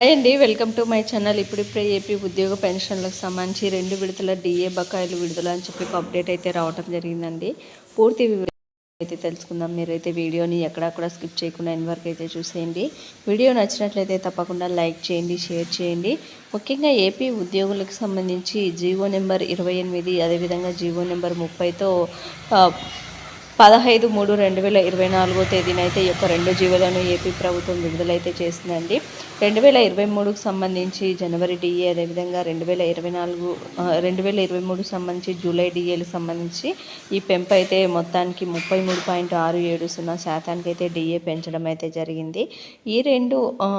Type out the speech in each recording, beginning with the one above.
Hi అండి welcome to my channel. ఇప్పుడిప్పుడే AP ఉద్యోగ పెన్షన్లకు సంబంధించి రెండు విడతల డిఏ బకాయిలు విడుదల అని చెప్పి ఒక అప్డేట్ అయితే రావడం జరిగిందండి. పూర్తి వివరాలు అయితే తెలుసుకుందాం. మీరైతే వీడియోని ఎక్కడా స్కిప్ చేయకుండా ఎన్ని వరకు అయితే చూసేయండి. వీడియో నచ్చినట్లయితే తప్పకుండా లైక్ చేయండి షేర్ చేయండి. ముఖ్యంగా ఏపీ ఉద్యోగులకు సంబంధించి జీవో నెంబర్ ఇరవై ఎనిమిది అదేవిధంగా జీవో నెంబర్ ముప్పైతో పదహైదు మూడు రెండు వేల ఇరవై నాలుగో తేదీనైతే ఈ యొక్క రెండు జీవోలను ఏపీ ప్రభుత్వం విడుదలైతే చేసిందండి. రెండు వేల ఇరవై మూడుకు సంబంధించి జనవరి డిఏ అదేవిధంగా రెండు వేల ఇరవై నాలుగు రెండు వేల ఇరవై మూడుకు సంబంధించి జూలై డిఏలకు సంబంధించి ఈ పెంపు అయితే మొత్తానికి ముప్పై మూడు పాయింట్ ఆరు ఏడు సున్నా శాతానికి అయితే డిఏ పెంచడం అయితే జరిగింది. ఈ రెండు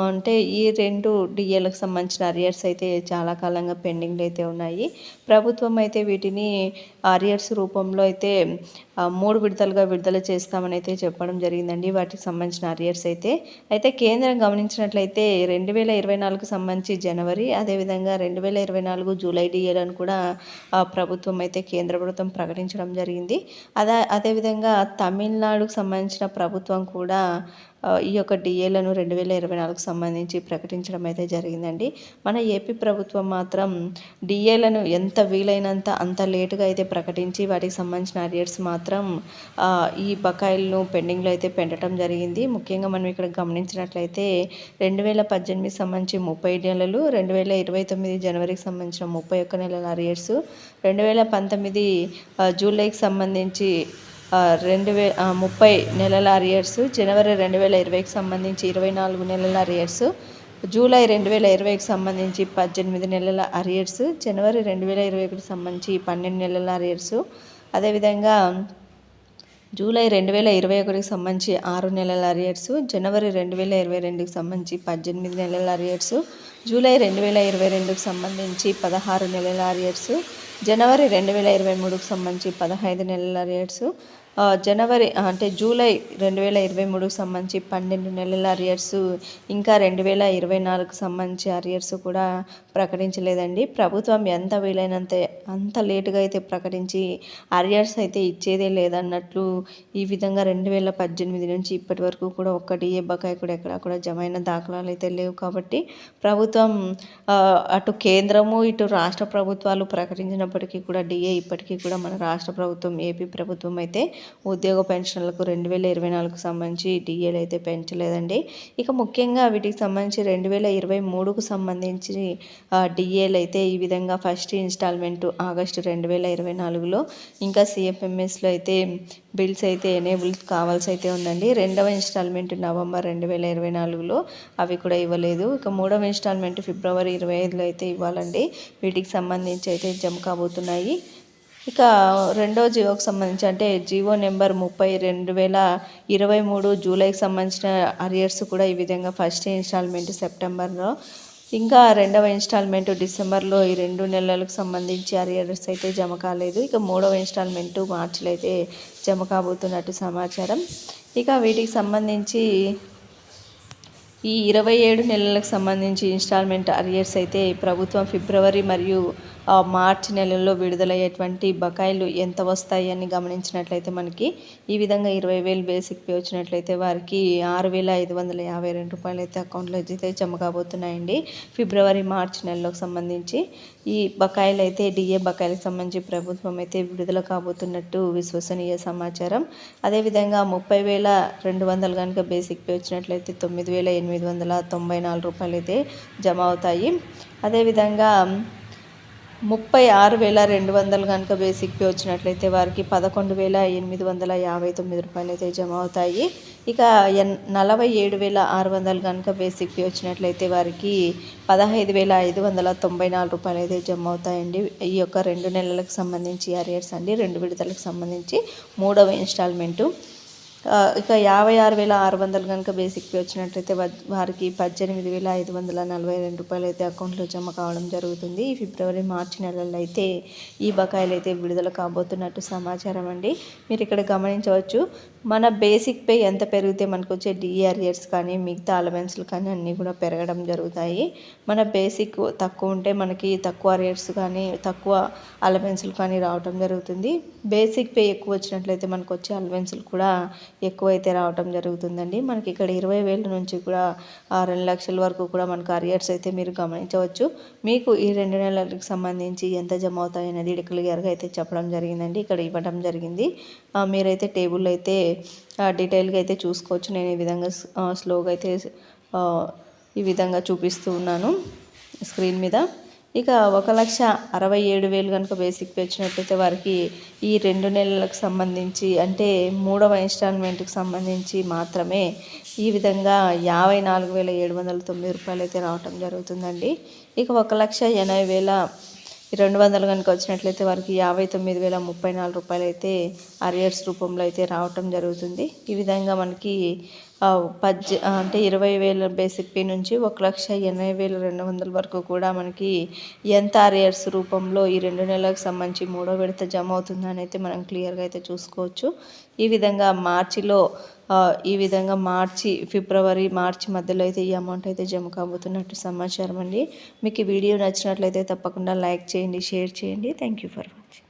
అంటే ఈ రెండు డిఏలకు సంబంధించిన అరియర్స్ అయితే చాలా కాలంగా పెండింగ్లో అయితే ఉన్నాయి. ప్రభుత్వం అయితే వీటిని అరియర్స్ రూపంలో అయితే మూడు విడతలుగా విడుదల చేస్తామని అయితే చెప్పడం జరిగిందండి. వాటికి సంబంధించిన అరియర్స్ అయితే. అయితే కేంద్రం గమనించినట్లయితే రెండు వేల ఇరవై నాలుగుకు సంబంధించి జనవరి అదేవిధంగా రెండు వేల ఇరవై నాలుగు జూలై డిఏలను కూడా ప్రభుత్వం అయితే కేంద్ర ప్రభుత్వం ప్రకటించడం జరిగింది. అదే అదేవిధంగా తమిళనాడుకు సంబంధించిన ప్రభుత్వం కూడా ఈ యొక్క డిఏలను రెండు వేల ఇరవై నాలుగు సంబంధించి ప్రకటించడం అయితే జరిగిందండి. మన ఏపీ ప్రభుత్వం మాత్రం డిఏలను ఎంత వీలైనంత అంత లేటుగా అయితే ప్రకటించి వాటికి సంబంధించిన అరియర్స్ మాత్రం ఈ బకాయిలను పెండింగ్లో అయితే పెండటం జరిగింది. ముఖ్యంగా మనం ఇక్కడ గమనించినట్లయితే రెండు వేల పద్దెనిమిది సంబంధించి ముప్పై నెలలు రెండు వేల ఇరవై తొమ్మిది జనవరికి సంబంధించిన ముప్పై ఒక్క నెలల అరియర్స్ రెండు వేల పంతొమ్మిది జూలైకి సంబంధించి రెండు వే ముప్పై నెలల అరియర్స్ జనవరి రెండు వేల ఇరవైకి సంబంధించి ఇరవై నాలుగు నెలల అరియర్స్ జూలై రెండు వేల ఇరవైకి సంబంధించి పద్దెనిమిది నెలల అరియర్స్ జనవరి రెండు వేల ఇరవై ఒకటికి సంబంధించి పన్నెండు నెలల అరియర్స్ అదేవిధంగా జూలై రెండు వేల ఇరవై ఒకటికి సంబంధించి ఆరు నెలల అరియర్స్ జనవరి రెండు వేల ఇరవై రెండుకి సంబంధించి పద్దెనిమిది నెలల అరియర్స్ జూలై రెండు వేల ఇరవై రెండుకి సంబంధించి పదహారు నెలల అరియర్స్ జనవరి రెండు వేల ఇరవై మూడుకు సంబంధించి పదహైదు నెలల రేట్స్ జనవరి అంటే జూలై రెండు వేల ఇరవై మూడుకు సంబంధించి పన్నెండు నెలల అరియర్స్ ఇంకా రెండు వేల ఇరవై నాలుగుకు సంబంధించి అరియర్స్ కూడా ప్రకటించలేదండి. ప్రభుత్వం ఎంత వీలైనంత అంత లేటుగా అయితే ప్రకటించి అరియర్స్ అయితే ఇచ్చేదే లేదన్నట్లు ఈ విధంగా రెండు వేల పద్దెనిమిది నుంచి ఇప్పటి వరకు కూడా ఒక్క డిఏ బకాయి కూడా ఎక్కడ కూడా జమ అయిన దాఖలాలు అయితే లేవు కాబట్టి ప్రభుత్వం అటు కేంద్రము ఇటు రాష్ట్ర ప్రభుత్వాలు ప్రకటించినప్పటికీ కూడా డిఏ ఇప్పటికీ కూడా మన రాష్ట్ర ప్రభుత్వం ఏపీ ప్రభుత్వం అయితే ఉద్యోగ పెన్షన్లకు రెండు వేల ఇరవై నాలుగుకు సంబంధించి డిఏలు అయితే పెంచలేదండి. ఇక ముఖ్యంగా వీటికి సంబంధించి రెండు వేల ఇరవై మూడుకు సంబంధించి డిఏలు అయితే ఈ విధంగా ఫస్ట్ ఇన్స్టాల్మెంట్ ఆగస్టు రెండు వేల ఇరవై నాలుగులో. ఇంకా సిఎఫ్ఎంఎస్లో అయితే బిల్స్ అయితే ఎనేబుల్ కావాల్సి అయితే ఉందండి. రెండవ ఇన్స్టాల్మెంట్ నవంబర్ రెండు వేల ఇరవై నాలుగులో. అవి కూడా ఇవ్వలేదు. ఇక మూడవ ఇన్స్టాల్మెంట్ ఫిబ్రవరి ఇరవై ఐదులో అయితే ఇవ్వాలండి. వీటికి సంబంధించి అయితే జమ కాబోతున్నాయి. ఇక రెండో జియోకి సంబంధించి అంటే జియో నెంబర్ ముప్పై రెండు వేల ఇరవై మూడు జూలైకి సంబంధించిన అరియర్స్ కూడా ఈ విధంగా ఫస్ట్ ఇన్స్టాల్మెంట్ సెప్టెంబర్లో. ఇంకా రెండవ ఇన్స్టాల్మెంట్ డిసెంబర్లో ఈ రెండు నెలలకు సంబంధించి అరియర్స్ అయితే జమ కాలేదు. ఇక మూడవ ఇన్స్టాల్మెంట్ మార్చిలో అయితే జమ కాబోతున్నట్టు సమాచారం. ఇక వీటికి సంబంధించి ఈ ఇరవై ఏడు నెలలకు సంబంధించి ఇన్స్టాల్మెంట్ అరియర్స్ అయితే ప్రభుత్వం ఫిబ్రవరి మరియు మార్చి నెలల్లో విడుదలయ్యేటువంటి బకాయిలు ఎంత వస్తాయి అని గమనించినట్లయితే మనకి ఈ విధంగా ఇరవై వేలు బేసిక్ పే వచ్చినట్లయితే వారికి ఆరు వేల ఐదు వందల యాభై రెండు రూపాయలు అయితే అకౌంట్లో అయితే జమ కాబోతున్నాయండి. ఫిబ్రవరి మార్చి నెలలకు సంబంధించి ఈ బకాయిలు అయితే డిఏ బకాయిలకు సంబంధించి ప్రభుత్వం అయితే విడుదల కాబోతున్నట్టు విశ్వసనీయ సమాచారం. అదేవిధంగా ముప్పై వేల రెండు వందలు కనుక బేసిక్ పే వచ్చినట్లయితే తొమ్మిది వేల ఎనిమిది వందల తొంభై నాలుగు రూపాయలు అయితే జమ అవుతాయి. అదేవిధంగా ముప్పై ఆరు వేల రెండు వందలు కనుక బేసిక్ పే వచ్చినట్లయితే వారికి పదకొండు వేల ఎనిమిది వందల యాభై తొమ్మిది రూపాయలు అయితే జమ అవుతాయి. ఇక ఎన్ నలభై ఏడు వేల ఆరు వందలు కనుక బేసిక్ పే వచ్చినట్లయితే వారికి పదహైదు వేల ఐదు వందల తొంభై నాలుగు రూపాయలు అయితే జమ అవుతాయండి. ఈ యొక్క రెండు నెలలకు సంబంధించి అరియర్స్ అండి. రెండు విడతలకు సంబంధించి మూడవ ఇన్స్టాల్మెంటు ఇక యాభై ఆరు వేల ఆరు వందలు కనుక బేసిక్ పే వచ్చినట్లయితే వారికి పద్దెనిమిది వేల ఐదు వందల నలభై రెండు రూపాయలు అయితే అకౌంట్లో జమ కావడం జరుగుతుంది. ఫిబ్రవరి మార్చి నెలల్లో అయితే ఈ బకాయిలు అయితే విడుదల కాబోతున్నట్టు సమాచారం అండి. మీరు ఇక్కడ గమనించవచ్చు మన బేసిక్ పే ఎంత పెరిగితే మనకు వచ్చే డిఆర్ఎస్ కానీ మిగతా అలవెన్స్లు కానీ అన్నీ కూడా పెరగడం జరుగుతాయి. మన బేసిక్ తక్కువ ఉంటే మనకి తక్కువ రేట్స్ కానీ తక్కువ అలవెన్స్లు కానీ రావడం జరుగుతుంది. బేసిక్ పే ఎక్కువ వచ్చినట్లయితే మనకు వచ్చే అలవెన్స్లు కూడా ఎక్కువ అయితే రావటం జరుగుతుందండి. మనకి ఇక్కడ ఇరవై వేల నుంచి కూడా రెండు లక్షల వరకు కూడా మనకు అరియర్స్ అయితే మీరు గమనించవచ్చు. మీకు ఈ రెండు నెలలకు సంబంధించి ఎంత జమ అవుతాయి అనేది క్లియర్గా అయితే చెప్పడం జరిగిందండి. ఇక్కడ ఇవ్వడం జరిగింది. మీరైతే టేబుల్ అయితే డీటెయిల్గా అయితే చూసుకోవచ్చు. నేను ఈ విధంగా స్లోగా అయితే ఈ విధంగా చూపిస్తూ ఉన్నాను. స్క్రీన్ మీద. ఇక ఒక లక్ష అరవై ఏడు వేలు కనుక బేసిక్ పే వచ్చినట్లయితే వారికి ఈ రెండు నెలలకు సంబంధించి అంటే మూడవ ఇన్స్టాల్మెంట్కి సంబంధించి మాత్రమే ఈ విధంగా యాభై నాలుగు వేల ఏడు వందల తొమ్మిది రూపాయలు అయితే రావటం జరుగుతుందండి. ఇక ఒక లక్ష ఎనభై వేల రెండు వందలు కనుక వచ్చినట్లయితే వారికి యాభై తొమ్మిది వేల ముప్పై నాలుగు రూపాయలు అయితే అరియర్స్ రూపంలో అయితే రావటం జరుగుతుంది. ఈ విధంగా మనకి పద్దె అంటే ఇరవై వేల బేసిక్ పే నుంచి ఒక లక్ష ఎనభై వేల రెండు వందల వరకు కూడా మనకి ఎంత అరియర్స్ రూపంలో ఈ రెండు నెలలకు సంబంధించి మూడో విడత జమ అవుతుందని అయితే మనం క్లియర్గా అయితే చూసుకోవచ్చు. ఈ విధంగా మార్చిలో ఈ విధంగా మార్చి ఫిబ్రవరి మార్చి మధ్యలో అయితే ఈ అమౌంట్ అయితే జమ కాబోతున్నట్టు సమాచారం అండి. మీకు ఈ వీడియో నచ్చినట్లయితే తప్పకుండా లైక్ చేయండి షేర్ చేయండి. Thank you for watching